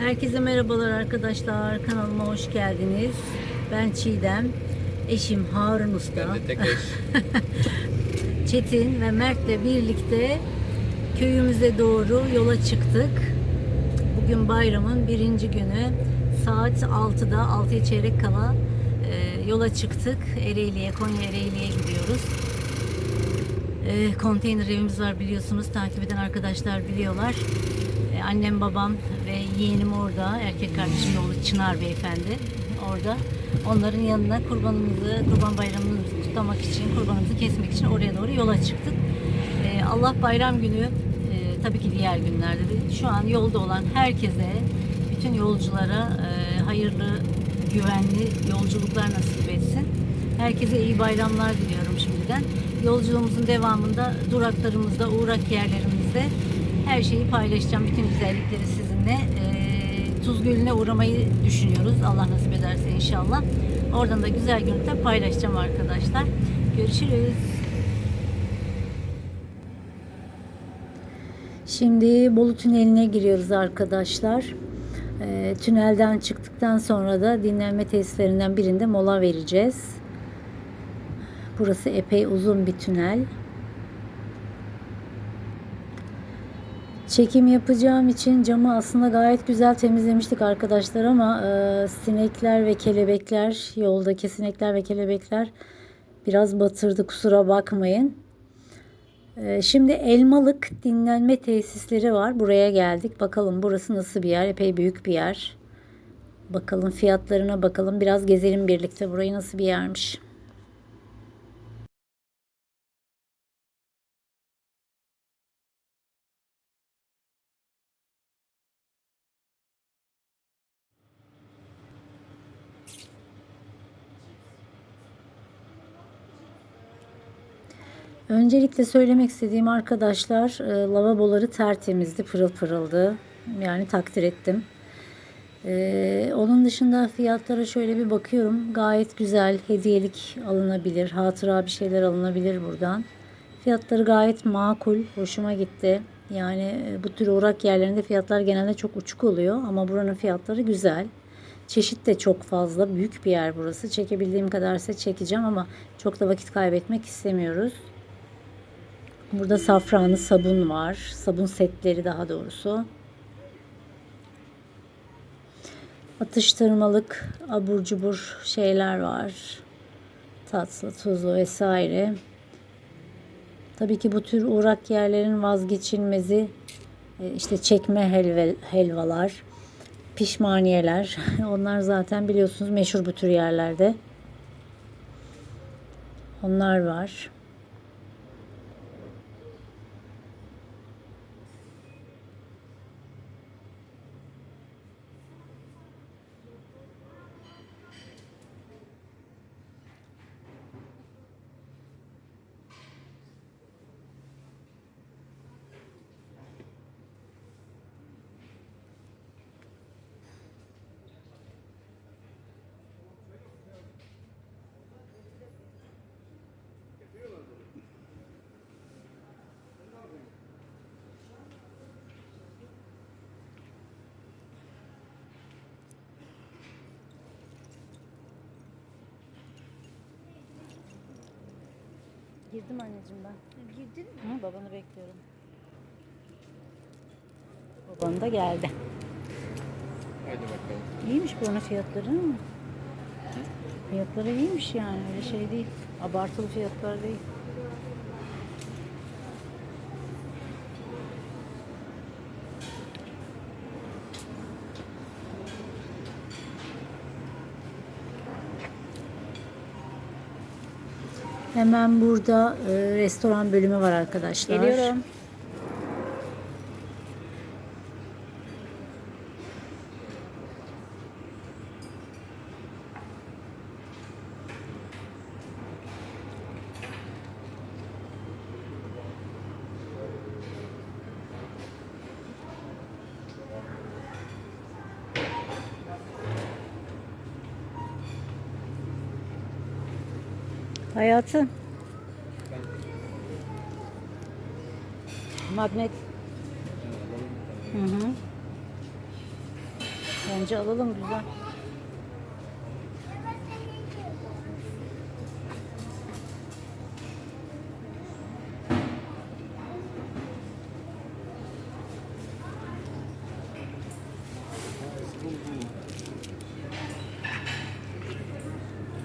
Herkese merhabalar arkadaşlar. Kanalıma hoş geldiniz. Ben Çiğdem. Eşim Harun Usta. Ben de tek eş. Çetin ve Mert'le birlikte köyümüze doğru yola çıktık. Bugün bayramın birinci günü. Saat 6'da, 6'ya çeyrek kala e, yola çıktık. Ereğli'ye, Konya Ereğli'ye gidiyoruz. E, konteyner evimiz var biliyorsunuz. Takip eden arkadaşlar biliyorlar. E, annem, babam ve yeğenim orada. Erkek kardeşim oğlu Çınar Beyefendi orada. Onların yanına kurbanımızı, kurban bayramımızı kutlamak için, kurbanımızı kesmek için oraya doğru yola çıktık. E, Allah bayram günü, e, tabii ki diğer günlerde de şu an yolda olan herkese, bütün yolculara e, hayırlı, güvenli yolculuklar nasip etsin. Herkese iyi bayramlar diliyorum şimdiden. Yolculuğumuzun devamında duraklarımızda, uğrak yerlerimizde her şeyi paylaşacağım. Bütün güzellikleri sizinle. Ee, Tuz Gölü'ne uğramayı düşünüyoruz. Allah nasip ederse inşallah. Oradan da güzel görüntüler paylaşacağım arkadaşlar. Görüşürüz. Şimdi Bolu Tüneli'ne giriyoruz arkadaşlar. Ee, tünelden çıktıktan sonra da dinlenme tesislerinden birinde mola vereceğiz. Burası epey uzun bir tünel. Çekim yapacağım için camı aslında gayet güzel temizlemiştik arkadaşlar ama e, sinekler ve kelebekler, yoldaki sinekler ve kelebekler biraz batırdı kusura bakmayın. E, şimdi Elmalık dinlenme tesisleri var. Buraya geldik. Bakalım burası nasıl bir yer? Epey büyük bir yer. Bakalım fiyatlarına bakalım. Biraz gezelim birlikte. Burayı nasıl bir yermiş? Öncelikle söylemek istediğim arkadaşlar e, lavaboları tertemizdi, pırıl pırıldı. Yani takdir ettim. E, onun dışında fiyatlara şöyle bir bakıyorum. Gayet güzel, hediyelik alınabilir, hatıra bir şeyler alınabilir buradan. Fiyatları gayet makul, hoşuma gitti. Yani e, bu tür uğrak yerlerinde fiyatlar genelde çok uçuk oluyor ama buranın fiyatları güzel. Çeşit de çok fazla. Büyük bir yer burası. Çekebildiğim kadarsa çekeceğim ama çok da vakit kaybetmek istemiyoruz. Burada safranlı sabun var. Sabun setleri daha doğrusu. Atıştırmalık abur cubur şeyler var. Tatlı, tuzlu vesaire. Tabii ki bu tür uğrak yerlerin vazgeçilmezi e, işte çekme helve, helvalar, pişmaniyeler. Onlar zaten biliyorsunuz meşhur bu tür yerlerde. Onlar var. Girdim anneciğim ben. Girdin mi? Hı, babanı bekliyorum. Baban da geldi. Hadi bakalım. İyiymiş buranın fiyatları ama. Fiyatları iyiymiş yani öyle şey değil. Abartılı fiyatlar değil. Hemen burada e, restoran bölümü var arkadaşlar. Geliyorum. Hayatım. Magnet. Hı hı. Bence alalım güzel.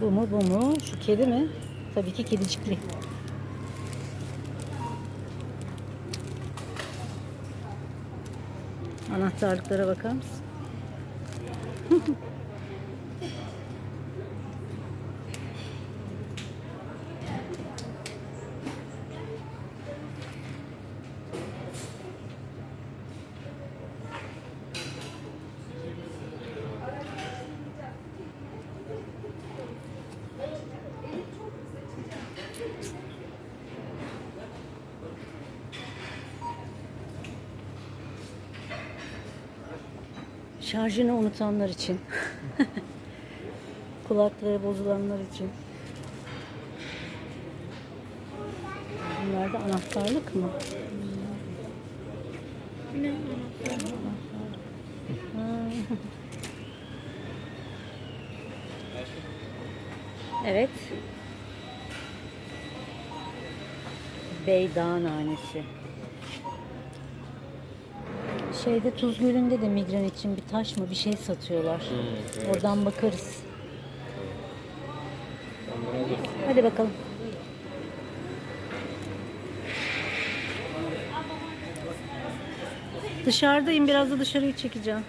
Bu mu bu mu? Şu kedi mi? Tabii ki kedicikli. Anahtarlıklara bakar mısın? Şarjını unutanlar için. Kulakları bozulanlar için. Bunlar da anahtarlık mı? Ne. Evet. Beydağ nanesi. Şeyde Tuz Gölü'nde de migren için bir taş mı bir şey satıyorlar. evet. Oradan bakarız. Hadi bakalım. Dışarıdayım. Biraz da dışarıyı çekeceğim.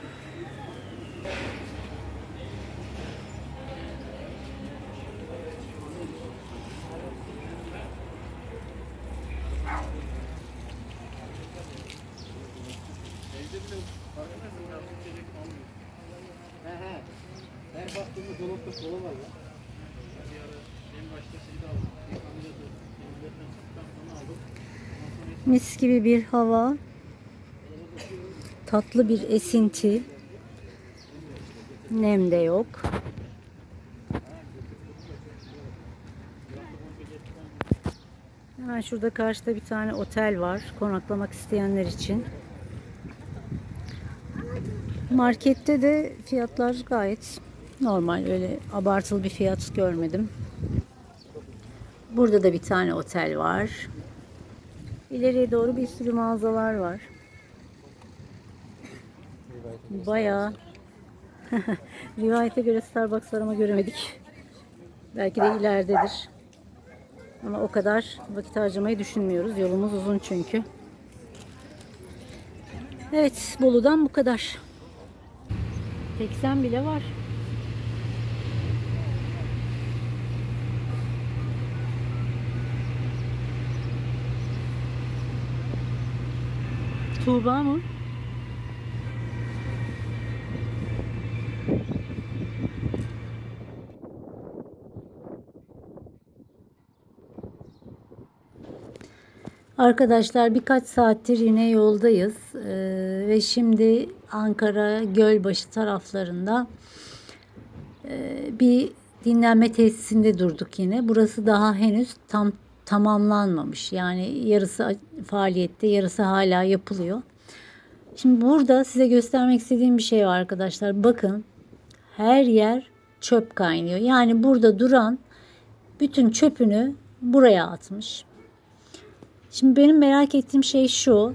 Gibi bir hava. Tatlı bir esinti. Nem de yok. Hemen şurada karşıda bir tane otel var. Konaklamak isteyenler için. Markette de fiyatlar gayet normal. Öyle abartılı bir fiyat görmedim. Burada da bir tane otel var. İleriye doğru bir sürü mağazalar var. Bayağı rivayete göre Starbucks var ama göremedik. Belki de ileridedir. Ama o kadar vakit harcamayı düşünmüyoruz. Yolumuz uzun çünkü. Evet, Bolu'dan bu kadar. 80 bile var. Tuğba mı? Arkadaşlar birkaç saattir yine yoldayız Ee, ve şimdi Ankara Gölbaşı taraflarında e, bir dinlenme tesisinde durduk yine. Burası daha henüz tam tamamlanmamış. Yani yarısı faaliyette, yarısı hala yapılıyor. Şimdi burada size göstermek istediğim bir şey var arkadaşlar. Bakın her yer çöp kaynıyor. Yani burada duran bütün çöpünü buraya atmış. Şimdi benim merak ettiğim şey şu.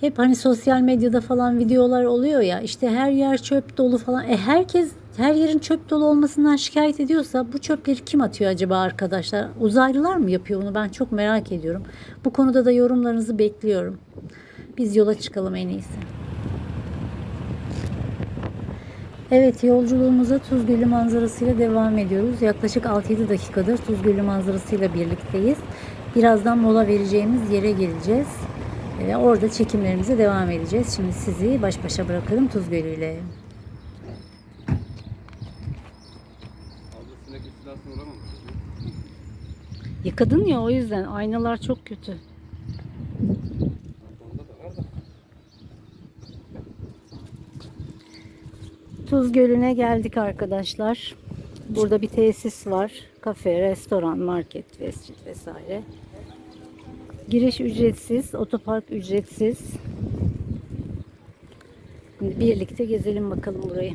Hep hani sosyal medyada falan videolar oluyor ya işte her yer çöp dolu falan. E herkes her yerin çöp dolu olmasından şikayet ediyorsa bu çöpleri kim atıyor acaba arkadaşlar? Uzaylılar mı yapıyor bunu? Ben çok merak ediyorum. Bu konuda da yorumlarınızı bekliyorum. Biz yola çıkalım en iyisi. Evet yolculuğumuza Tuz Gölü manzarasıyla devam ediyoruz. Yaklaşık 6-7 dakikadır Tuz Gölü manzarasıyla birlikteyiz. Birazdan mola vereceğimiz yere geleceğiz. Ee, orada çekimlerimize devam edeceğiz. Şimdi sizi baş başa bırakalım Tuz Gölü ile. Yıkadın ya o yüzden aynalar çok kötü. Tuz Gölü'ne geldik arkadaşlar. Burada bir tesis var. Kafe, restoran, market, mescit vesaire. Giriş ücretsiz, otopark ücretsiz. Şimdi birlikte gezelim bakalım burayı.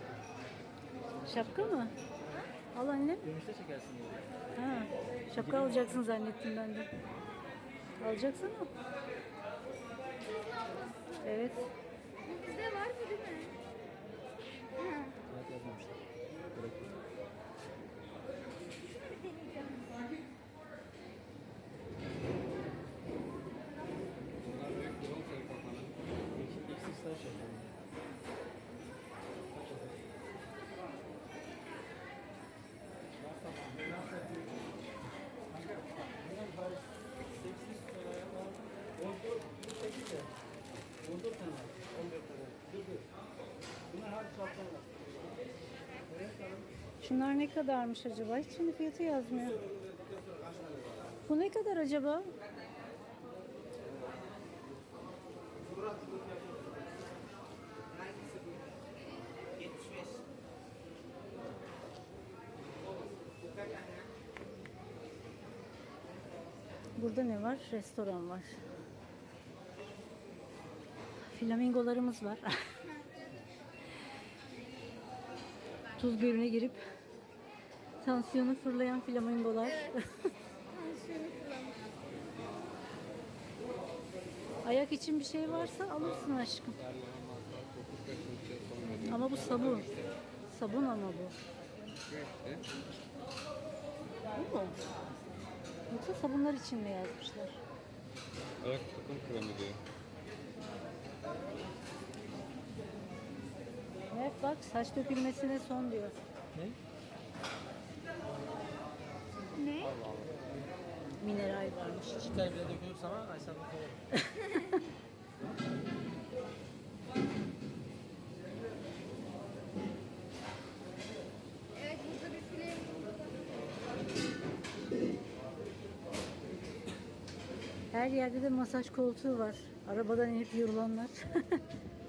Şapka mı? Al anne. Dönüşte çekersin diye. Ha, şapka alacaksın zannettim ben de. Alacaksın mı? Evet. Bizde var mı değil mi? Ha. Evet yazmamışlar. Gerek yok. Eksi staj yapalım. Şunlar ne kadarmış acaba? Hiç şimdi fiyatı yazmıyor. Bu ne kadar acaba? Burada ne var? Restoran var. Flamingolarımız var. Tuz Gölü'ne girip tansiyonu fırlayan flamingolar. Ayak için bir şey varsa alırsın aşkım. Ama bu sabun. Sabun ama bu. Bu mu? Yoksa sabunlar için mi yazmışlar? Ayak takım kremi diyor. Evet bak saç dökülmesine son diyor. Ne? Ne? Mineral varmış. İki tane bile dökülür sana Aysel bakalım. Evet burada bir film. Her yerde de masaj koltuğu var. Arabadan inip yorulanlar.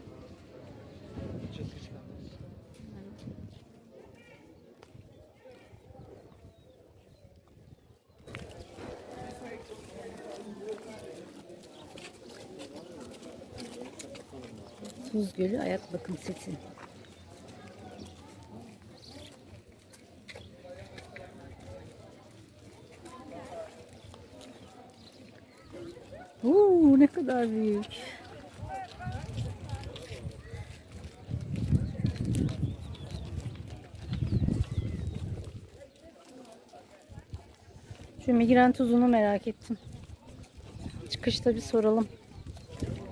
Tuz Gölü ayak bakım seti. Oo, ne kadar büyük. Şu migren tuzunu merak ettim. Çıkışta bir soralım.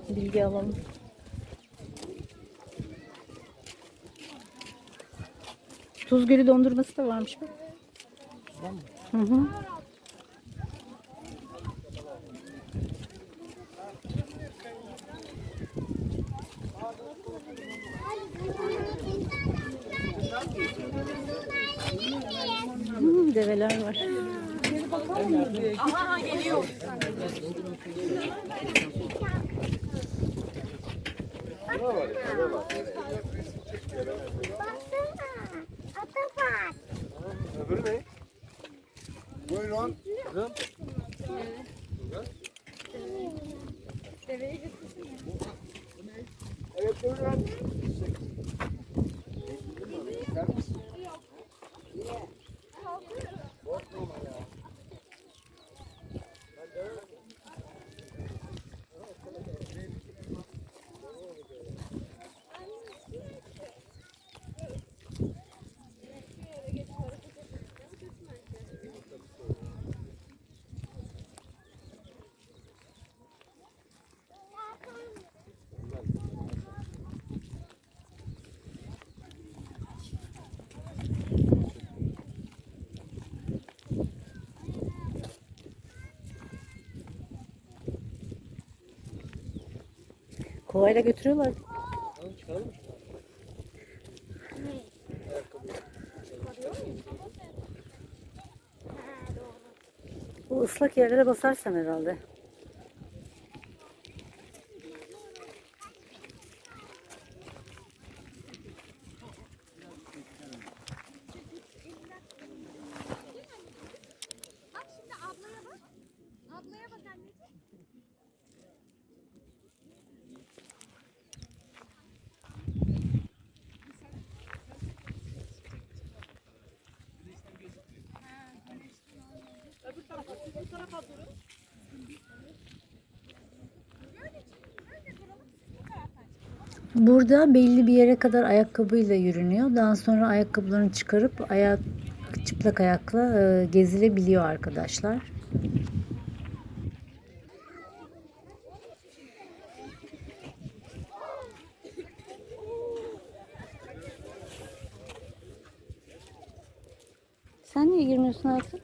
Bilgi alalım. Tuz Gölü dondurması da varmış bak. Var mı? Hı hı. Hmm, develer var. Öbürü ne? Buyurun. Evet buyurun. Kovayla götürüyorlar. Bu ıslak yerlere basarsan herhalde. Burada belli bir yere kadar ayakkabıyla yürünüyor. Daha sonra ayakkabılarını çıkarıp ayak çıplak ayakla e, gezilebiliyor arkadaşlar. Sen niye girmiyorsun hayatım?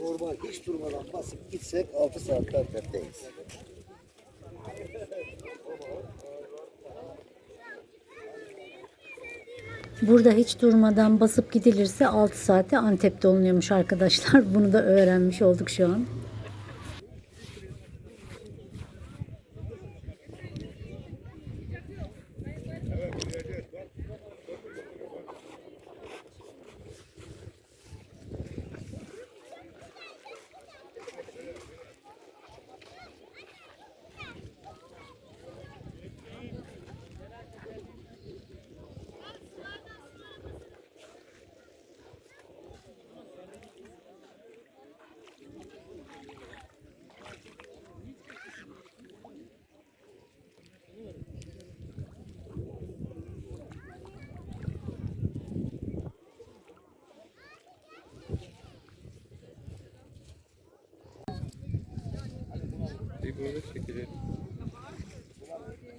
Normal hiç durmadan basıp gitsek 6 saatte Antep'teyiz. Burada hiç durmadan basıp gidilirse 6 saate Antep'te olunuyormuş arkadaşlar. Bunu da öğrenmiş olduk şu an.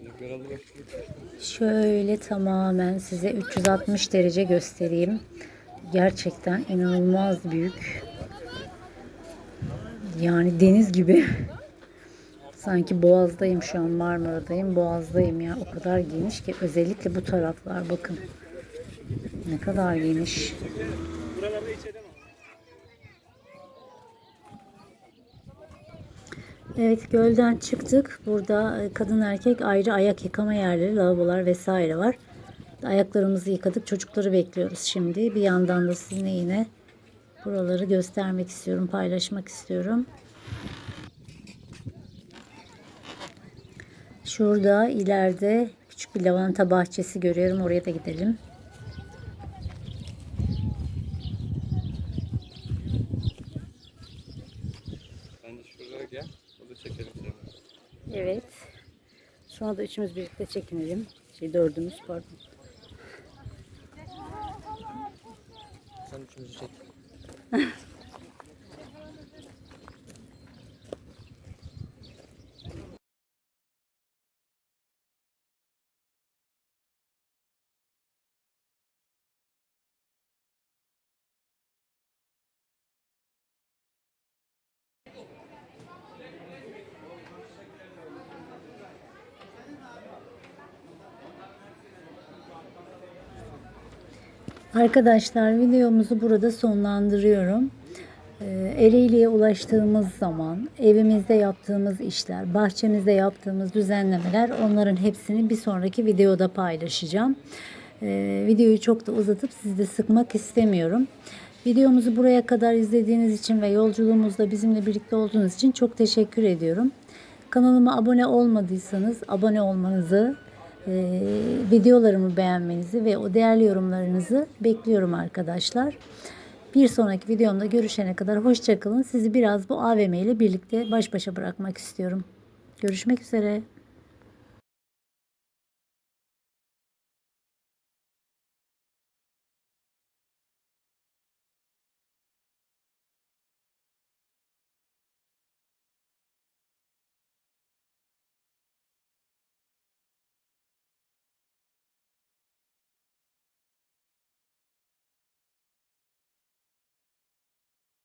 Izgaralı başlık. Şöyle tamamen size 360 derece göstereyim. Gerçekten inanılmaz büyük. Yani deniz gibi. Sanki Boğaz'dayım şu an Marmara'dayım. Boğaz'dayım ya. O kadar geniş ki özellikle bu taraflar bakın. Ne kadar geniş. Evet gölden çıktık. Burada e, kadın erkek ayrı ayak yıkama yerleri, lavabolar vesaire var. Ayaklarımızı yıkadık. Çocukları bekliyoruz şimdi. Bir yandan da sizinle yine buraları göstermek istiyorum, paylaşmak istiyorum. Şurada ileride küçük bir lavanta bahçesi görüyorum. Oraya da gidelim. Sen de şuraya gel. Burada çekelim seni. Evet. Sonra da üçümüz birlikte çekinelim. Şey dördümüz pardon. Sen üçümüzü çek. Arkadaşlar videomuzu burada sonlandırıyorum. Ee, Ereğli'ye ulaştığımız zaman evimizde yaptığımız işler, bahçemizde yaptığımız düzenlemeler onların hepsini bir sonraki videoda paylaşacağım. Ee, videoyu çok da uzatıp sizi de sıkmak istemiyorum. Videomuzu buraya kadar izlediğiniz için ve yolculuğumuzda bizimle birlikte olduğunuz için çok teşekkür ediyorum. Kanalıma abone olmadıysanız abone olmanızı, e, videolarımı beğenmenizi ve o değerli yorumlarınızı bekliyorum arkadaşlar. Bir sonraki videomda görüşene kadar hoşçakalın. Sizi biraz bu AVM ile birlikte baş başa bırakmak istiyorum. Görüşmek üzere.